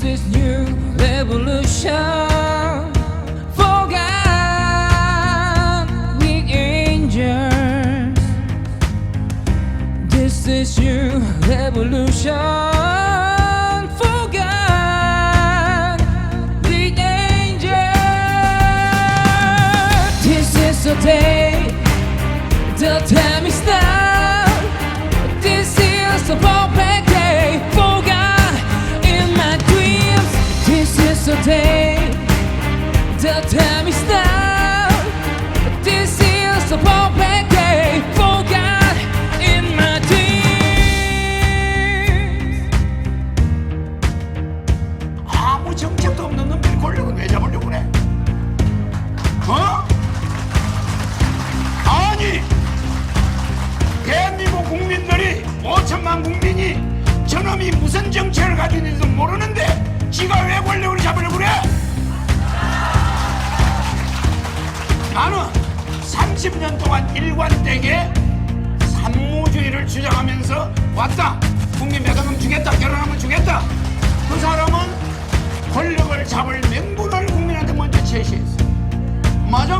This is new revolution. For God, we angels. This is new revolution. the day, the time. 어? 아니 대한민국 국민들이 5천만 국민이 저놈이 무슨 정체를 가진 지는 모르는데 30년 동안 일관되게 산모주의를 주장하면서 왔다. 국민 배상금 주겠다. 결혼하면 주겠다. 그 사람은 권력을 잡을 명분을 국민한테 먼저 제시했어. 맞아?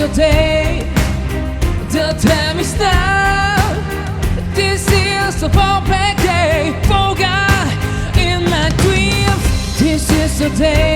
today. The time is now. This is the perfect day for God in my dreams. This is the day.